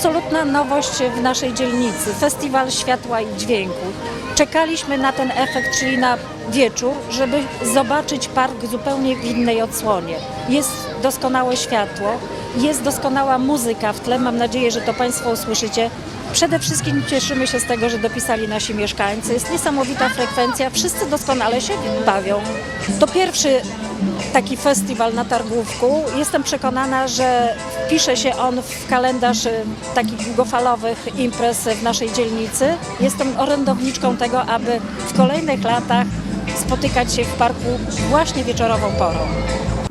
absolutna nowość w naszej dzielnicy. Festiwal Światła i Dźwięku. Czekaliśmy na ten efekt, czyli na wieczór, żeby zobaczyć park zupełnie w innej odsłonie. Jest doskonałe światło, jest doskonała muzyka w tle. Mam nadzieję, że to Państwo usłyszycie. Przede wszystkim cieszymy się z tego, że dopisali nasi mieszkańcy. Jest niesamowita frekwencja, wszyscy doskonale się bawią. To pierwszy taki festiwal na Targówku. Jestem przekonana, że wpisze się on w kalendarz y, takich długofalowych imprez w naszej dzielnicy. Jestem orędowniczką tego, aby w kolejnych latach spotykać się w parku właśnie wieczorową porą.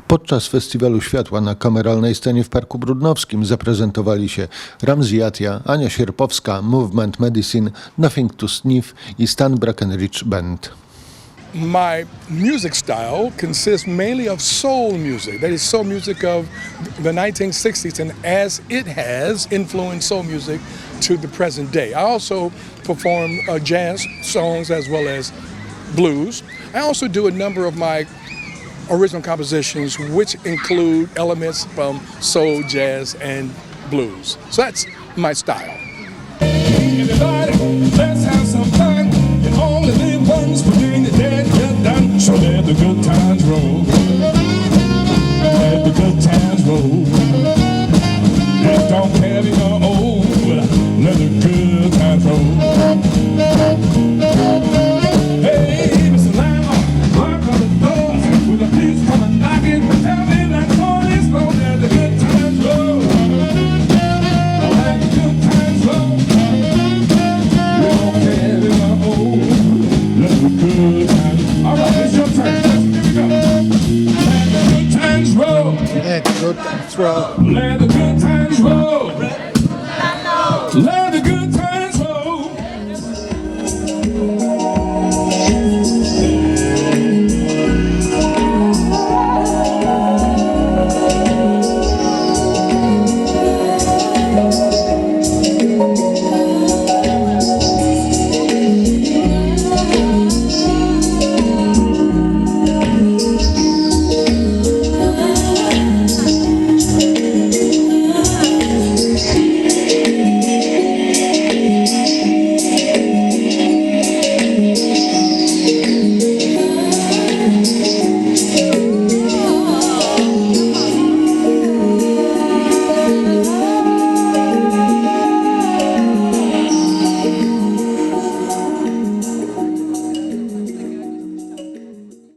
Podczas Festiwalu Światła na kameralnej scenie w Parku Brudnowskim zaprezentowali się Ramzi Atia, Ania Sierpowska, Movement Medicine, Nothing to Sniff i Stan Brackenridge Band. My music style consists mainly of soul music. That is soul music of the 1960s, and as it has influenced soul music to the present day. I also perform uh, jazz songs as well as blues. I also do a number of my original compositions, which include elements from soul, jazz, and blues. So that's my style. That's right.